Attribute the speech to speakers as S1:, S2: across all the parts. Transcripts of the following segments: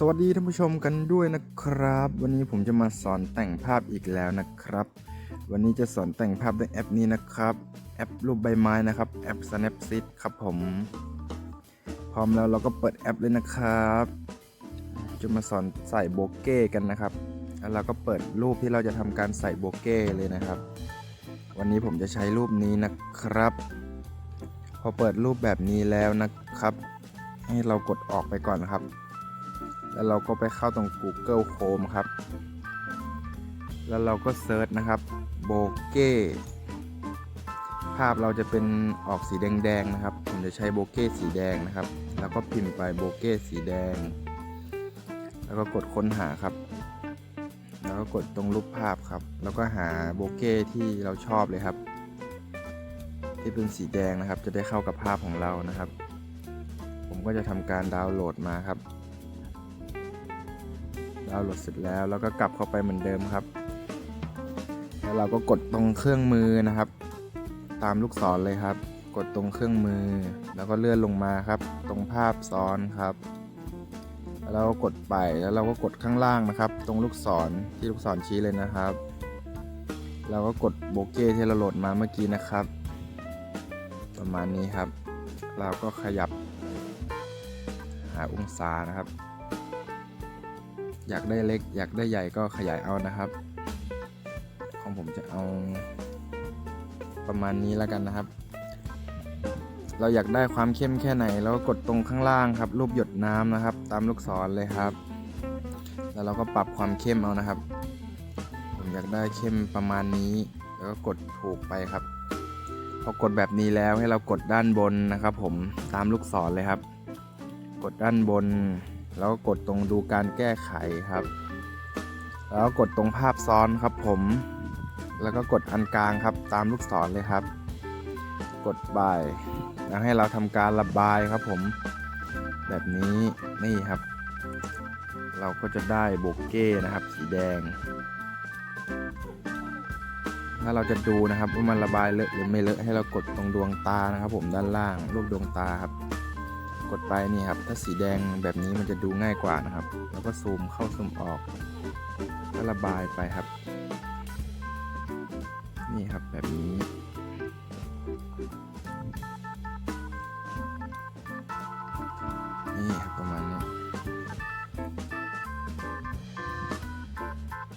S1: สวัสดีท่านผู้ชมกันด้วยนะครับ วันนี้ผมจะมาสอนแต่งภาพอีกแล้วนะครับ วันนี้จะสอนแต่งภาพด้วยแอปนี้นะครับ แอปรูปใบไม้นะครับ แอป Snapseed ครับผม พร้อมแล้วเราก็เปิดแอปเลยนะครับ จะมาสอนใส่โบเก้กันนะครับ แล้วเราก็เปิดรูปที่เราจะทำการใส่โบเก้เลยนะครับ วันนี้ผมจะใช้รูปนี้นะครับ พอเปิดรูปแบบนี้แล้วนะครับ ให้เรากดออกไปก่อนนะครับ แล้วเราก็ไปเข้าตรง Google Chrome ครับ แล้วเราก็เซิร์ชนะครับโบเก้ภาพเราจะเป็นออกสีแดงๆนะครับ ผมจะใช้โบเก้สีแดงนะครับ แล้วก็พิมพ์ไปโบเก้สีแดง แล้วก็กดค้นหาครับ แล้วก็กดตรงรูปภาพครับ แล้วก็หาโบเก้ที่เราชอบเลยครับ ที่เป็นสีแดงนะครับ จะได้เข้ากับภาพของเรานะครับ ผมก็จะทำการดาวน์โหลดมาครับ ดาวน์โหลดเสร็จแล้วแล้วก็กลับเข้าไปเหมือนเดิมครับ แล้วเราก็กดตรงเครื่องมือนะครับ ตามลูกศรเลยครับ กดตรงเครื่องมือ แล้วก็เลื่อนลงมาครับ ตรงภาพซ้อนครับ แล้วเราก็กดไปแล้วเราก็กดข้างล่างนะครับ ตรงลูกศรที่ลูกศรชี้เลยนะครับ เราก็กดโบเก้ที่เราโหลดมาเมื่อกี้นะครับ ประมาณนี้ครับ เราก็ขยับหาองศานะครับ อยากได้เล็ก อยากได้ใหญ่ก็ขยายเอานะครับ ของผมจะเอาประมาณนี้แล้วกันนะครับ เราอยากได้ความเข้มแค่ไหนเราก็กดตรงข้างล่างครับ รูปหยดน้ำนะครับ ตามลูกศรเลยครับ แล้วเราก็ปรับความเข้มเอานะครับ ผมอยากได้เข้มประมาณนี้ แล้วก็กดถูกไปครับ พอกดแบบนี้แล้วให้เรากดด้านบนนะครับ ผมตามลูกศรเลยครับ กดด้านบน แล้วกดตรงดูการแก้ไขครับ แล้วก็กดตรงภาพซ้อนครับผม แล้วก็กดอันกลางครับตามลูกศรเลยครับ กดบ่ายแล้วให้เราทำการระบายครับผม แบบนี้นี่ครับ เราก็จะได้โบเก้นะครับ สีแดง ถ้าเราจะดูนะครับว่ามันระบายเลอะหรือไม่เลอะให้เรากดตรงดวงตานะครับ ผมด้านล่างรูปดวงตาครับ กดไปนี่ครับ ถ้าสีแดงแบบนี้มันจะดูง่ายกว่านะครับ แล้วก็ซูมเข้าซูมออกก็ระบายไปครับ นี่ครับแบบนี้ นี่ครับประมาณนี้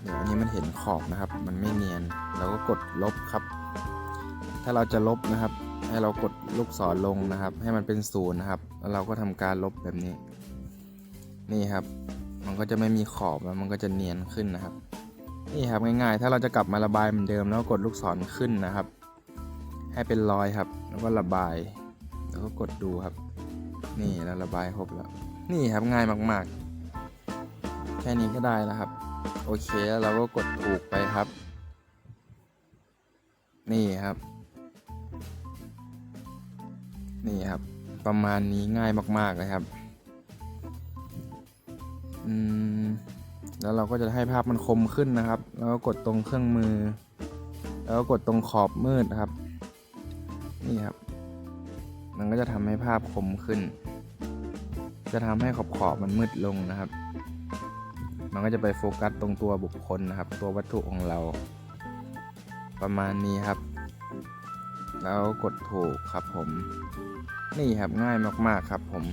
S1: เดี๋ยวอันนี้มันเห็นขอบนะครับ มันไม่เนียนเราก็กดลบครับ ถ้าเราจะลบนะครับ ให้เรากดลูกศรลงนะครับ ให้มันเป็นศูนย์นะครับแล้วเราก็ทำการลบแบบนี้ นี่ครับ มันก็จะไม่มีขอบแล้วมันก็จะเนียนขึ้นนะครับ นี่ครับง่ายๆ ถ้าเราจะกลับมาระบายเหมือนเดิมแล้วกดลูกศรขึ้นนะครับ ให้เป็นรอยครับ แล้วก็ระบาย แล้วก็กดดูครับ นี่แล้วระบายครบแล้ว นี่ครับง่ายมากๆ แค่นี้ก็ได้แล้วครับ โอเคแล้วเราก็กดถูกไปครับ นี่ครับ นี่ครับ ประมาณนี้ง่ายมากๆเลยครับอืมแล้วเราก็จะให้ภาพมันคมขึ้นนะครับ แล้วก็กดตรงเครื่องมือ แล้วก็กดตรงขอบมืดครับ นี่ครับ มันก็จะทำให้ภาพคมขึ้น จะทำให้ขอบขอบมันมืดลงนะครับ มันก็จะไปโฟกัสตรงตัวบุคคลนะครับ ตัววัตถุของเรา ประมาณนี้ครับ แล้วกดถูกครับผม นี่ครับง่ายมากๆครับผม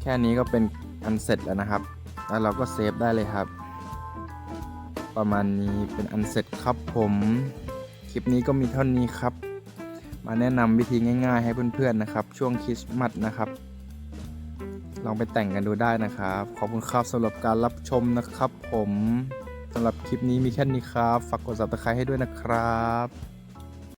S1: แค่นี้ก็เป็นอันเสร็จแล้วนะครับ แล้วเราก็เซฟได้เลยครับ ประมาณนี้เป็นอันเสร็จครับผม คลิปนี้ก็มีเท่านี้ครับ มาแนะนำวิธีง่าย ๆ ให้เพื่อนๆนะครับ ช่วงคริสต์มาสนะครับ ลองไปแต่งกันดูได้นะครับ ขอบคุณครับสำหรับการรับชมนะครับผมสำหรับคลิปนี้มีแค่นี้ครับ ฝากกด subscribe ให้ด้วยนะครับ